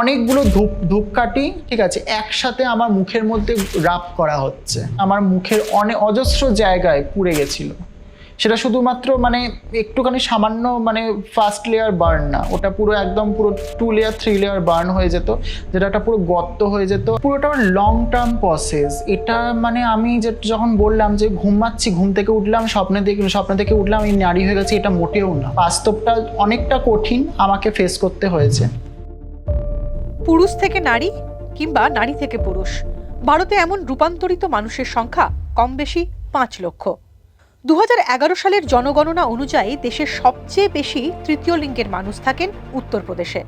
অনেকগুলো ধূপ, ধূপকাঠি, ঠিক আছে, একসাথে আমার মুখের মধ্যে রাপ করা হচ্ছে। আমার মুখের অনেক অজস্র জায়গায় পুড়ে গেছিল। সেটা শুধুমাত্র মানে একটুখানি সামান্য মানে ফার্স্ট লেয়ার বার্ন না। ওটা পুরো একদম পুরো two layer three layer burn হয়ে যেত। যেটা একটা পুরো গর্ত হয়ে যেত। পুরোটা লং টার্ম প্রসেস এটা মানে আমি যে, যখন বললাম যে ঘুমাচ্ছি ঘুম থেকে উঠলাম, স্বপ্নে দেখে, স্বপ্ন থেকে উঠলাম আমি নারী হয়ে গেছি, এটা মোটেও না। বাস্তবটা অনেকটা কঠিন আমাকে ফেস করতে হয়েছে। পুরুষ থেকে নারী কিংবা নারী থেকে পুরুষ। ভারতে এমন রূপান্তরিত মানুষের সংখ্যা কম বেশি পাঁচ লক্ষ। দু হাজার এগারো সালের জনগণনা অনুযায়ী দেশের সবচেয়ে বেশি তৃতীয় লিঙ্গের মানুষ থাকেন উত্তরপ্রদেশে।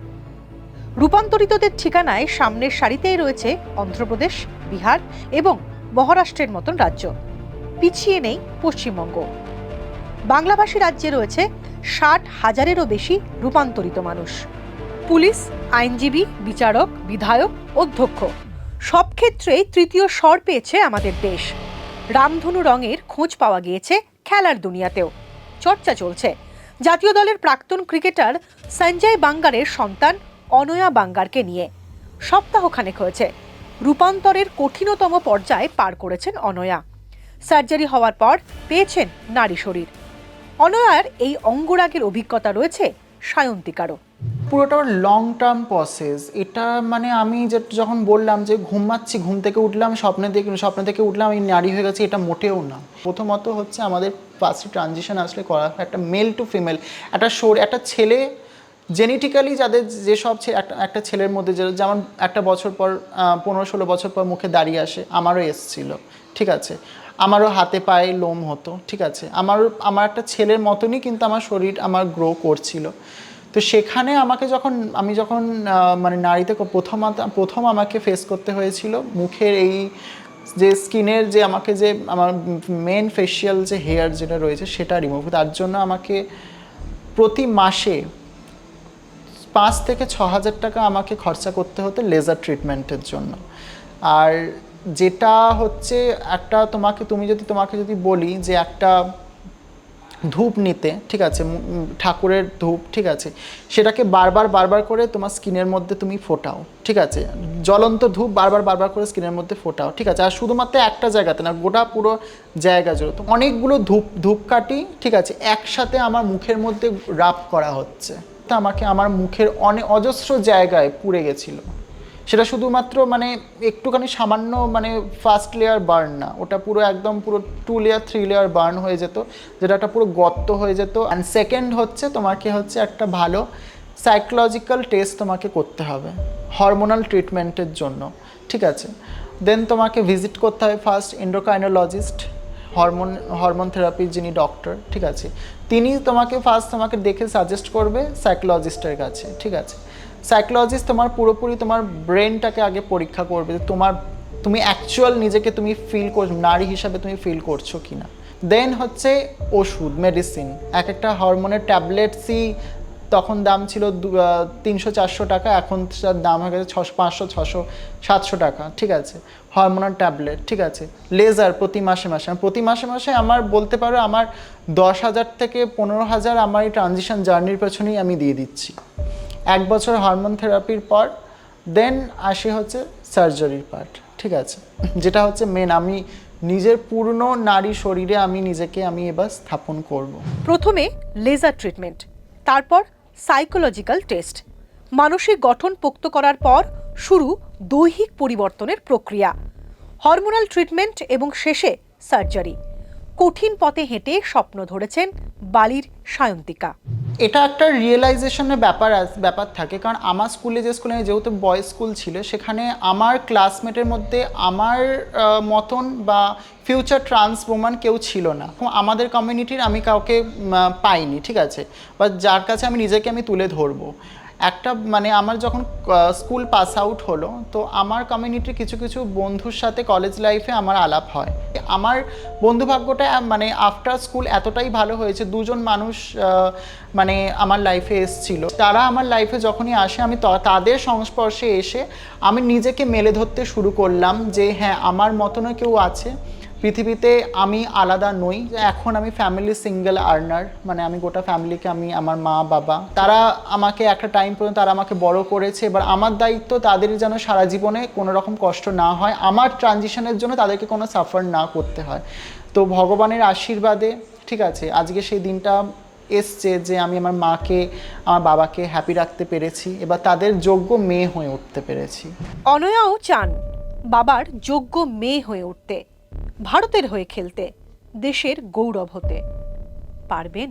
রূপান্তরিতদের ঠিকানায় সামনের সারিতেই রয়েছে অন্ধ্রপ্রদেশ, বিহার এবং মহারাষ্ট্রের মতন রাজ্য। পিছিয়ে নেই পশ্চিমবঙ্গ। বাংলাভাষী রাজ্যে রয়েছে ষাট হাজারেরও বেশি রূপান্তরিত মানুষ। পুলিশ, আইনজীবী, বিচারক, বিধায়ক, অধ্যক্ষ। সব ক্ষেত্রেই তৃতীয় স্বর পেয়েছে আমাদের দেশ। রামধনু রঙের খোঁজ পাওয়া গিয়েছে খেলার দুনিয়াতেও। চর্চা চলছে। জাতীয় দলের প্রাক্তন ক্রিকেটার সঞ্জয় বাঙ্গারের সন্তান অনয়া বাঙ্গারকে নিয়ে। সপ্তাহখানেক হয়েছে। রূপান্তরের কঠিনতম পর্যায়ে পার করেছেন অনয়া। সার্জারি হওয়ার পর পেয়েছেন নারী শরীর। অনয়ার এই অঙ্গরাগের অভিজ্ঞতা রয়েছে সায়ন্তিকারও। পুরোটা লং টার্ম প্রসেস এটা মানে আমি যে যখন বললাম যে ঘুমাচ্ছি, ঘুম থেকে উঠলাম, স্বপ্নে দেখে স্বপ্ন থেকে উঠলাম, আমি নারী হয়ে গেছি, এটা মোটেও না। প্রথমত হচ্ছে আমাদের ফার্স্ট ট্রানজিশন আসলে করা একটা মেল টু ফিমেল একটা শোর একটা ছেলে জেনেটিক্যালি যাদের যেসব একটা ছেলের মধ্যে যেমন একটা বছর পর পনেরো ষোলো বছর পর মুখে দাঁড়িয়ে আসে, আমারও এসছিল, ঠিক আছে? আমারও হাতে পায়ে লোম হতো, ঠিক আছে? আমারও আমার একটা ছেলের মতনই কিন্তু আমার শরীর, আমার গ্রো করছিল। তো সেখানে আমাকে যখন, আমি যখন মানে নারীতে প্রথম প্রথম আমাকে ফেস করতে হয়েছিল, মুখের এই যে স্কিনের যে আমাকে যে আমার মেন ফেশিয়াল যে হেয়ার যেটা রয়েছে সেটা রিমুভ তার জন্য আমাকে প্রতি মাসে পাঁচ থেকে ছ হাজার টাকা আমাকে খরচা করতে হতো লেজার ট্রিটমেন্টের জন্য। আর যেটা হচ্ছে একটা তোমাকে, তুমি যদি তোমাকে যদি বলি যে একটা ধূপ নিতে, ঠিক আছে? ঠাকুরের ধূপ, ঠিক আছে? সেটাকে বারবার বারবার করে তোমার স্কিনের মধ্যে তুমি ফোটাও, ঠিক আছে? জ্বলন্ত ধূপ বারবার বারবার করে স্কিনের মধ্যে ফোটাও, ঠিক আছে? আর শুধুমাত্র একটা জায়গাতে না, গোটা পুরো জায়গা জুড়ে। তো অনেকগুলো ধূপ, ধূপকাঠি, ঠিক আছে? একসাথে আমার মুখের মধ্যে রাপ করা হচ্ছে। তা আমাকে, আমার মুখের অনেক অজস্র জায়গায় পুড়ে গেছিল। সেটা শুধুমাত্র মানে একটুখানি সামান্য মানে ফার্স্ট লেয়ার বার্ন না। ওটা পুরো একদম পুরো two layer three layer burn হয়ে যেত, যেটা একটা পুরো গর্ত হয়ে যেত। অ্যান্ড সেকেন্ড হচ্ছে তোমাকে হচ্ছে একটা ভালো সাইকোলজিক্যাল টেস্ট তোমাকে করতে হবে হরমোনাল ট্রিটমেন্টের জন্য, ঠিক আছে? দেন তোমাকে ভিজিট করতে হবে ফার্স্ট এন্ডোকাইনোলজিস্ট হরমোন হরমোন থেরাপির যিনি ডক্টর ঠিক আছে? তিনি তোমাকে ফার্স্ট তোমাকে দেখে সাজেস্ট করবে সাইকোলজিস্টের কাছে, ঠিক আছে? সাইকোলজিস্ট তোমার পুরোপুরি তোমার ব্রেনটাকে আগে পরীক্ষা করবে তোমার, তুমি অ্যাকচুয়াল নিজেকে তুমি ফিল কর, নারী হিসাবে তুমি ফিল করছ কি না দেন হচ্ছে ওষুধ মেডিসিন এক একটা হরমোনের ট্যাবলেটসই তখন দাম ছিল তিনশো, চারশো টাকা, এখন তার দাম হয়ে গেছে ছশো, পাঁচশো, ছশো, সাতশো টাকা, ঠিক আছে? হরমোনাল ট্যাবলেট ঠিক আছে? লেজার প্রতি মাসে মাসে। প্রতি মাসে মাসে আমার বলতে পারো আমার দশ হাজার থেকে পনেরো হাজার আমার এই ট্রানজিশন জার্নির পেছনেই আমি দিয়ে দিচ্ছি। এক বছর হরমোন থেরাপির পর দেন আসে হচ্ছে সার্জারির পার্ট ঠিক আছে যেটা হচ্ছে মেন আমি নিজের পূর্ণ নারী শরীরে আমি নিজেকে আমি এবার স্থাপন করব। প্রথমে লেজার ট্রিটমেন্ট তারপর সাইকোলজিক্যাল টেস্ট মানসিক গঠন পোক্ত করার পর শুরু দৈহিক পরিবর্তনের প্রক্রিয়া হরমোনাল ট্রিটমেন্ট এবং শেষে সার্জারি কঠিন পথে হেঁটে স্বপ্ন ধরেছেন বালির সায়ন্তিকা। এটা একটা রিয়েলাইজেশনের ব্যাপার ব্যাপার থাকে। কারণ আমার স্কুলে যে স্কুলে যেহেতু বয়েজ স্কুল ছিল, সেখানে আমার ক্লাসমেটের মধ্যে আমার মতন বা ফিউচার ট্রান্স ওম্যান কেউ ছিল না। আমাদের কমিউনিটির আমি কাউকে পাইনি, ঠিক আছে? বা যার কাছে আমি নিজেকে আমি তুলে ধরবো। একটা মানে আমার যখন স্কুল পাস আউট হলো, তো আমার কমিউনিটির কিছু কিছু বন্ধুর সাথে কলেজ লাইফে আমার আলাপ হয়। আমার বন্ধুভাগ্যটা মানে আফটার স্কুল এতটাই ভালো হয়েছে, দুজন মানুষ মানে আমার লাইফে এসছিল। তারা আমার লাইফে যখনই আসে, আমি তাদের সংস্পর্শে এসে আমি নিজেকে মেলে ধরতে শুরু করলাম যে হ্যাঁ আমার মতনও কেউ আছে। পৃথিবীতে আমি আলাদা নই। এখন আমি ফ্যামিলি সিঙ্গেল আর্নার মানে আমি গোটা ফ্যামিলিকে আমি আমার মা, বাবা। তারা আমাকে একটা টাইম পর্যন্ত তারা আমাকে বড় করেছে, এবার আমার দায়িত্ব তাদের যেন সারা জীবনে কোনো রকম কষ্ট না হয়। আমার ট্রানজিশনের জন্য তাদেরকে কোনো সাফার না করতে হয়। তো ভগবানের আশীর্বাদে, ঠিক আছে, আজকে সেই দিনটা এসছে যে আমি আমার মাকে, আমার বাবাকে হ্যাপি রাখতে পেরেছি, এবার তাদের যোগ্য মেয়ে হয়ে উঠতে পেরেছি। অনয়াও চান বাবার যোগ্য মেয়ে হয়ে উঠতে। ভারতের হয়ে খেলতে দেশের গৌরব হতে। পারবেন?